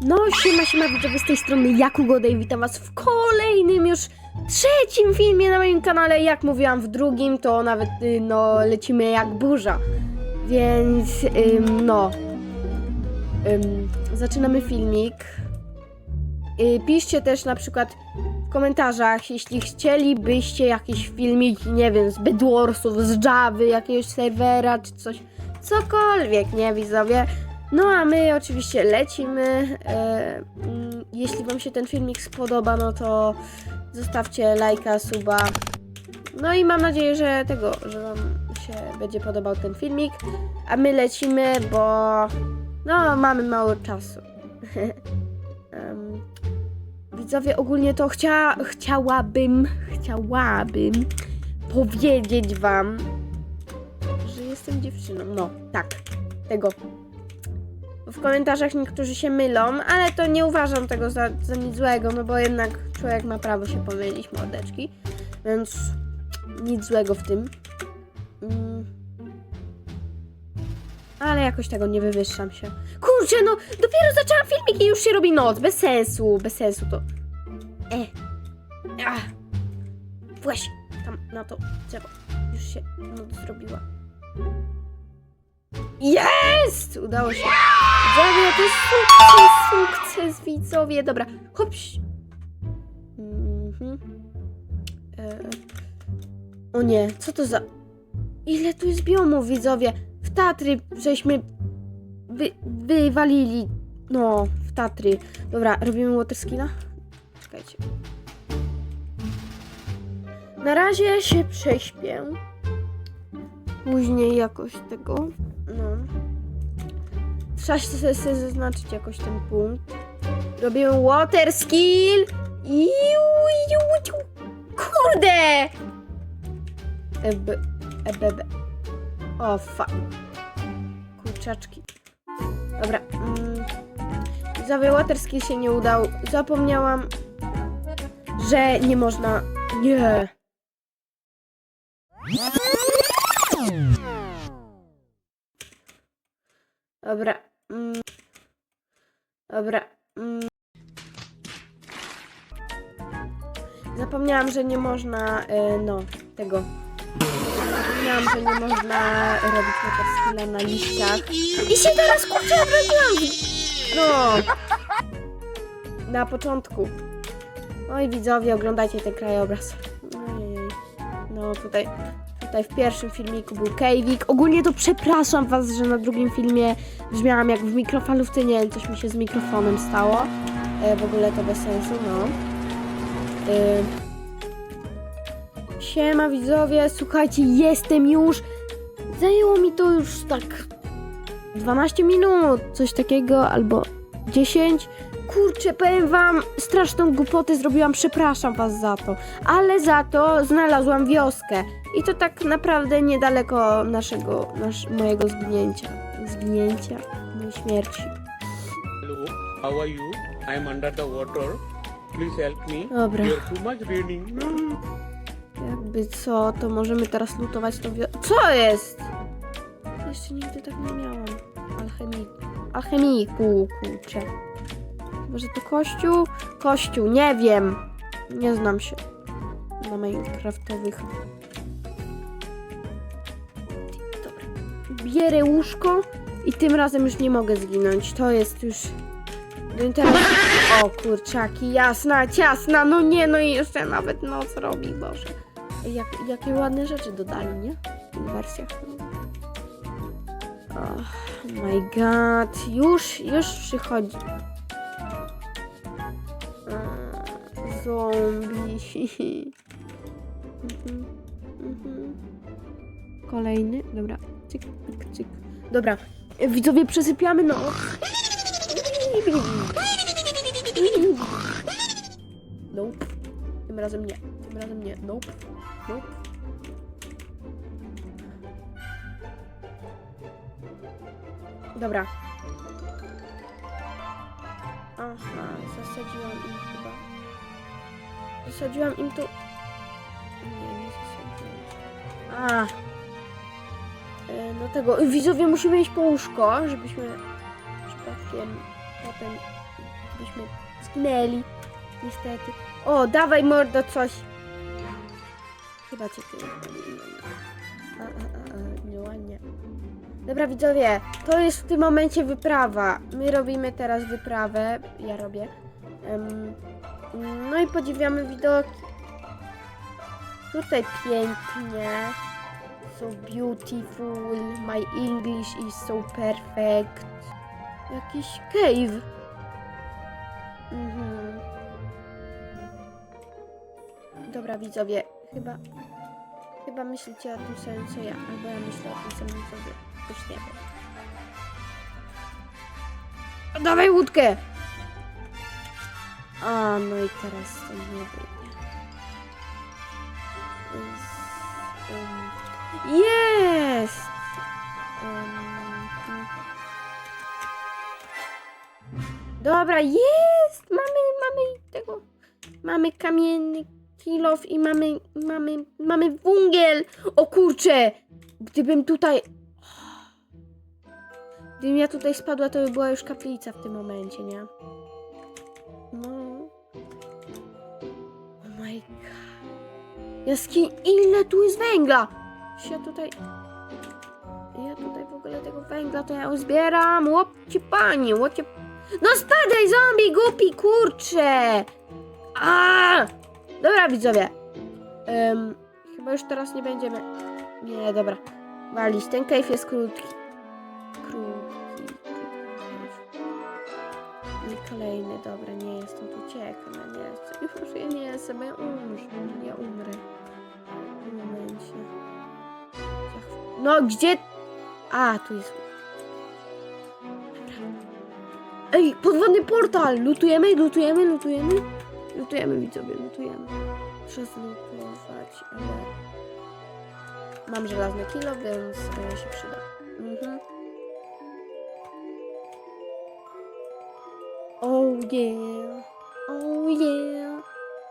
No, siema, siema, widzowie, z tej strony Jakugoda i witam was w kolejnym już trzecim filmie na moim kanale. Jak mówiłam w drugim, to nawet, y, no, lecimy jak burza. Więc, ym, no, ym, zaczynamy filmik. Y, piszcie też na przykład w komentarzach, jeśli chcielibyście jakiś filmik, nie wiem, z Bedwarsów, z Javy, jakiegoś serwera, czy coś, cokolwiek, nie, widzowie. No a my oczywiście lecimy. E, mm, jeśli Wam się ten filmik spodoba, no to zostawcie lajka, suba. No i mam nadzieję, że tego, że Wam się będzie podobał ten filmik. A my lecimy, bo no mamy mało czasu. Em, widzowie, ogólnie to chcia, chciałabym, chciałabym powiedzieć Wam, że jestem dziewczyną. No, tak, tego w komentarzach niektórzy się mylą, ale to nie uważam tego za, za nic złego, no bo jednak człowiek ma prawo się pomylić, mordeczki. Więc nic złego w tym. Mm. Ale jakoś tego nie wywyższam się. Kurczę, no dopiero zaczęłam filmik i już się robi noc. Bez sensu, bez sensu to. E. Ach. Właśnie, tam na to drzewo. Już się noc zrobiła. Jest! Udało się. Widzowie, to jest sukces, sukces, widzowie. Dobra, hopś. Mhm. E... O nie, co to za... Ile tu jest biomów, widzowie? W Tatry żeśmy wy, wywalili. No, w Tatry. Dobra, robimy waterskina? Czekajcie. Na razie się prześpię. Później jakoś tego. No. Trzeba sobie, sobie zaznaczyć jakoś ten punkt. Robimy water skill. Iu, iu, iu. Kurde! Eb, eb, eb. O, fuck. Kurczaczki. Dobra. Mm. Widzowie, water skill się nie udał. Zapomniałam, że nie można... Nie. Dobra. Mm. Dobra. Mm. Zapomniałam, że nie można, e, no, tego. Zapomniałam, że nie można robić waterskilla na liściach. I się teraz kurczę obraziłam! No. Na początku. Oj, widzowie, oglądajcie ten krajobraz. No, tutaj Tutaj w pierwszym filmiku był Kejwik. Ogólnie to przepraszam was, że na drugim filmie brzmiałam jak w mikrofalówce. Nie wiem, coś mi się z mikrofonem stało. E, w ogóle to bez sensu, no. E, siema widzowie, słuchajcie, jestem już. Zajęło mi to już tak 12 minut, coś takiego, albo 10. Kurczę, powiem wam, straszną głupotę zrobiłam, przepraszam was za to. Ale za to znalazłam wioskę. I to tak naprawdę niedaleko naszego, nasz, mojego zginięcia. Zginięcia? Mojej śmierci. Hello, how are you? I am under the water. Please help me. Dobra. You're too much raining. Jakby co, to możemy teraz lutować to wio... Co jest? Jeszcze nigdy tak nie miałam. Alchemiku. Alchemiku, kurczę. Może to kościół? Kościół, nie wiem. Nie znam się na minecraftowych. Dobra. Bierę łóżko i tym razem już nie mogę zginąć. To jest już... Teraz... O kurczaki, jasna, ciasna, no nie, no i jeszcze nawet noc robi, Boże. Jak, jakie ładne rzeczy dodali, nie? W tych wersjach. Oh my god, już, już przychodzi. Zombie. Kolejny, dobra. Cyk, cyk, cyk. Dobra, widzowie, przesypiamy no. Nope. Tym razem nie. Tym razem nie. Nope. Nope. Dobra. Aha, zasadziłam im chyba. Zasadziłam im tu... Nie, nie zasadziłam. A. E, No tego, widzowie musimy iść po łóżko, żebyśmy przypadkiem potem byśmy zginęli. Niestety. O, dawaj mordo coś. Chyba cię tu A, a, a, a, nie ładnie. Dobra widzowie, to jest w tym momencie wyprawa. My robimy teraz wyprawę. Ja robię. Em, no i podziwiamy widoki. Tutaj pięknie. So beautiful. My English is so perfect. Jakiś cave. Mhm. Dobra widzowie, chyba chyba myślicie o tym samym co ja, albo ja myślę o tym samym co wy. Już nie wiem. Dawaj łódkę! A, no i teraz to nie wyjdzie. Jest. Dobra, jest! Mamy, mamy tego. Mamy kamienny kilof i mamy, mamy, mamy wungiel! O kurcze! Gdybym tutaj... Gdybym ja tutaj spadła, to by była już kaplica w tym momencie, nie? Jaskiń, ile tu jest węgla? Ja tutaj... Ja tutaj w ogóle tego węgla to ja zbieram. Łopcie pani, łopcie... No spadaj zombie, głupi, kurcze! A! Dobra widzowie. Em, chyba już teraz nie będziemy... Nie, dobra. Walić, ten cave jest. Krótki. Kolejny, dobra, nie jest on tu uciekam, ja nie chcę. Już ja nie bo ja umrę. Ja umrę. W momencie. No, gdzie... A, tu jest... Ej, podwodny portal! Lutujemy, lutujemy, lutujemy. Lutujemy, widzowie, lutujemy. Trzeba zlutować, ale... Mam żelazne kilo, więc e, się przyda. Mhm. Yeah. Oh yeah.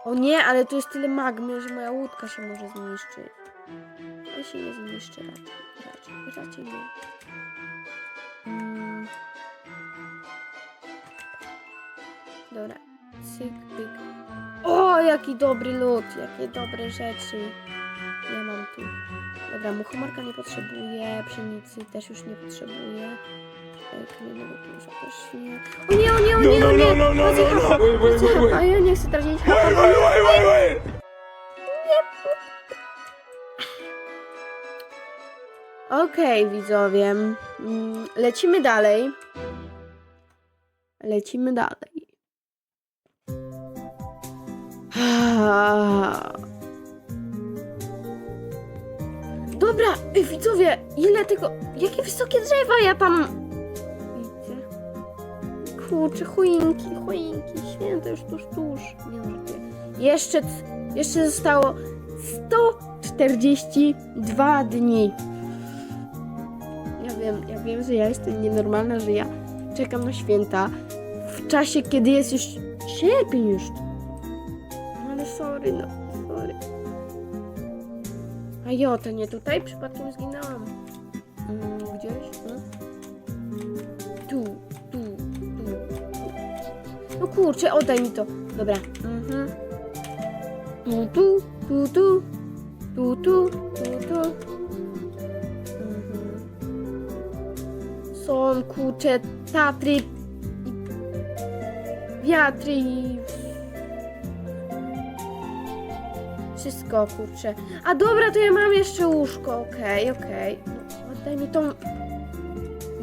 O nie, ale tu jest tyle magmy, że moja łódka się może zniszczyć. Ja się nie zniszczy raczej. Raczej, raczej nie. Mm. Dobra. Cyk, pyk. O, jaki dobry lód, jakie dobre rzeczy. Ja mam tu. Dobra, muchomorka nie potrzebuje, pszenicy też już nie potrzebuje. Kamiennego klucza też nie. O nie, o nie, o nie, No, o no, nie! no, no, no, no, no, wait, wait, wait, wait. A ja nie chcę tracić Wait, wait, wait, wait. Okej, widzowie. Mm, Lecimy dalej. Lecimy dalej. Dobra, widzowie, ile tego. Jakie wysokie drzewa ja tam. Kurczę, choinki, choinki. Święte już tuż, tuż. Nie. Jeszcze, jeszcze zostało 142 dni. Ja wiem, ja wiem, że ja jestem nienormalna, że ja czekam na święta w czasie, kiedy jest już sierpień już. Ale sorry, no, sorry. A jo, to nie tutaj przypadkiem zginęłam. Kurczę, oddaj mi to. Dobra. Mhm. Tu, tu, tu, tu. Tu, tu, tu. Mhm. Są kurcze Tatry i wiatry i wszystko kurczę. A dobra, to ja mam jeszcze łóżko, okej, okej. No, oddaj mi tą...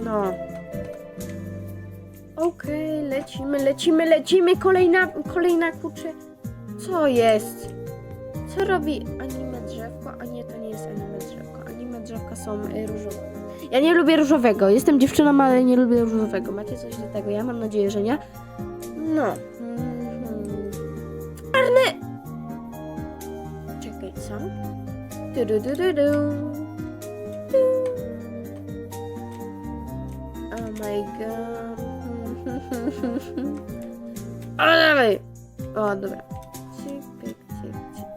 No. Okej, lecimy, lecimy, lecimy, kolejna, kolejna kurczę. Co jest? Co robi anime drzewko? A nie, to nie jest anime drzewko. Anime drzewka są y, różowe. Ja nie lubię różowego. Jestem dziewczyną, ale nie lubię różowego. Macie coś do tego? Ja mam nadzieję, że nie. No. Mhm. Czekaj, co? Du, du, du, du. Du. Oh my god. O, dawaj! O, dobra. Cyk, pyk, cyk, cyk.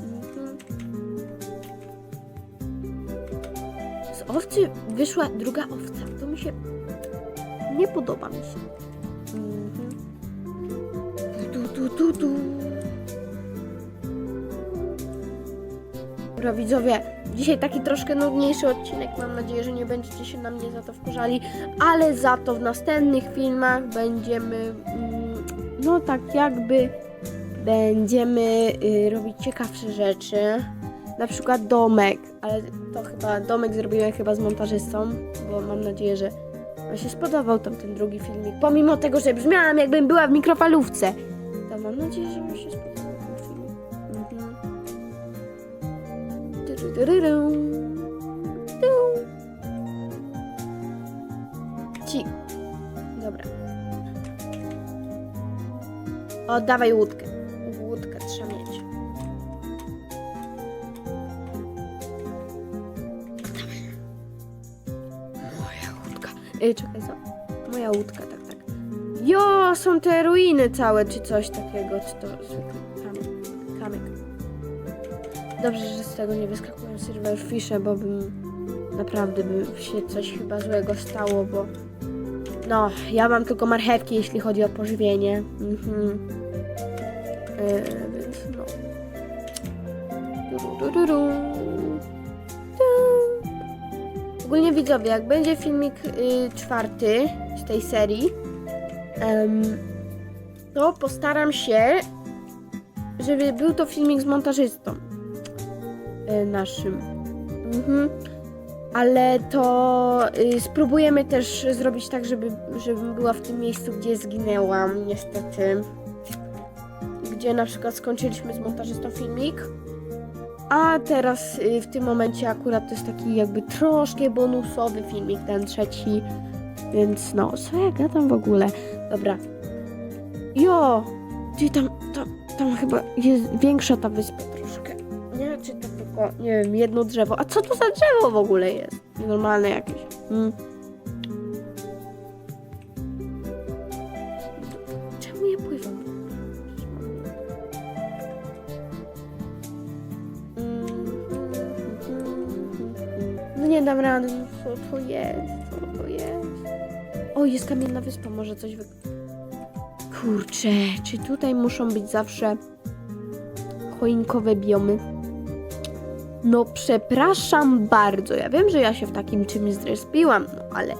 Mhm. Z owcy wyszła druga owca. To mi się nie podoba mi się. Tu, tu. Dobra widzowie, dzisiaj taki troszkę nudniejszy odcinek, mam nadzieję, że nie będziecie się na mnie za to wkurzali, ale za to w następnych filmach będziemy, mm, no tak jakby, będziemy y, robić ciekawsze rzeczy, na przykład domek, ale to chyba, domek zrobiłem chyba z montażystą, bo mam nadzieję, że Wam się spodobał tam ten drugi filmik, pomimo tego, że brzmiałam jakbym była w mikrofalówce, to mam nadzieję, że Wam się spodobał Ci. Dobra. Oddawaj łódkę. Łódkę trzeba mieć. Moja łódka. Ej, czekaj, co? Moja łódka, tak, tak. Jo, są te ruiny całe, czy coś takiego, czy to kamyk. Dobrze, że z tego nie wyskakują silverfishe, bo bym naprawdę by się coś chyba złego stało, bo no, ja mam tylko marchewki, jeśli chodzi o pożywienie. Mhm. E, więc no. Du, du, du, du. Tu. Ogólnie widzowie, jak będzie filmik y, czwarty z tej serii, em, to postaram się, żeby był to filmik z montażystą naszym. Mhm. Ale to y, spróbujemy też zrobić tak, żeby, żebym była w tym miejscu, gdzie zginęłam, niestety. Gdzie na przykład skończyliśmy z montażystą filmik. A teraz y, w tym momencie akurat to jest taki jakby troszkę bonusowy filmik, ten trzeci. Więc no, co ja gadam w ogóle? Dobra. Jo! Gdzie tam, tam, tam chyba jest większa ta wyspa nie wiem, jedno drzewo. A co to za drzewo w ogóle jest? Normalne jakieś. Hmm. Czemu ja pływam? No nie dam rady, no co to jest? Co to jest? O, jest kamienna wyspa, może coś wy... Kurczę, czy tutaj muszą być zawsze choinkowe biomy? No przepraszam bardzo, ja wiem, że ja się w takim czymś zrespiłam, no ale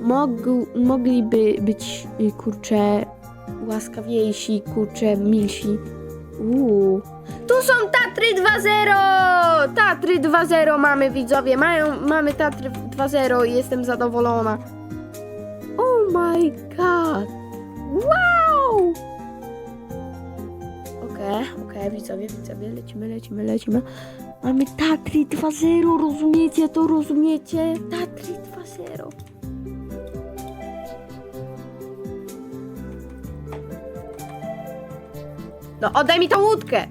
mogł, mogliby być, y, kurczę, łaskawiejsi, kurczę, milsi. Uuu. Tu są Tatry 2.0! Tatry 2.0 mamy widzowie, Mają, mamy Tatry 2.0 i jestem zadowolona. Oh my god! Wow! Okej, okej, widzowie, widzowie, lecimy, lecimy, lecimy. Mamy Tatry 2.0, rozumiecie to, rozumiecie? Tatry 2.0. No, oddaj mi tą łódkę!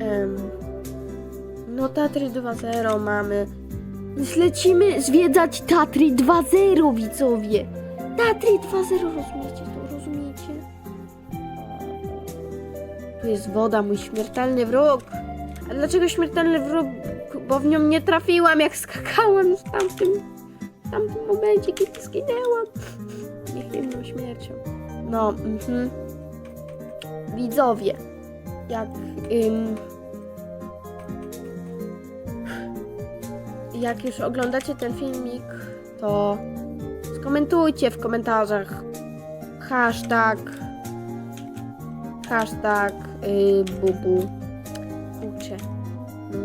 Em, no, Tatry 2.0 mamy. Więc lecimy zwiedzać Tatry 2.0, widzowie. Tatry 2.0, rozumiecie to, rozumiecie? Tu jest woda, mój śmiertelny wróg. A dlaczego śmiertelny wróg? Bo w nią nie trafiłam, jak skakałam w tamtym, w tamtym momencie, kiedy zginęłam. Niechybną śmiercią. No, mhm. Widzowie, jak... Ym, jak już oglądacie ten filmik, to skomentujcie w komentarzach hashtag hashtag yy, bubu kurczę no.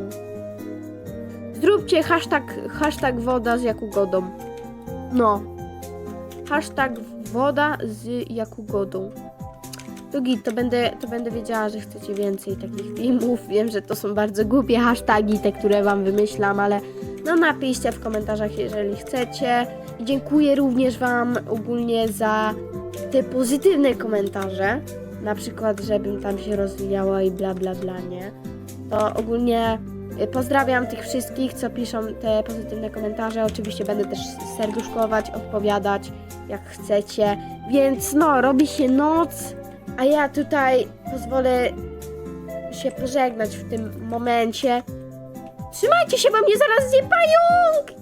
zróbcie hashtag hashtag woda z Jakugodą no hashtag woda z Jakugodą git, to będę, to będę wiedziała, że chcecie więcej takich filmów. Wiem, że to są bardzo głupie hasztagi, te, które wam wymyślam, ale no napiszcie w komentarzach, jeżeli chcecie. I dziękuję również wam ogólnie za te pozytywne komentarze. Na przykład, żebym tam się rozwijała i bla bla bla, nie? To ogólnie y, pozdrawiam tych wszystkich, co piszą te pozytywne komentarze. Oczywiście będę też serduszkować, odpowiadać jak chcecie. Więc no, robi się noc, a ja tutaj pozwolę się pożegnać w tym momencie. Trzymajcie się, bo mnie zaraz zje pająk!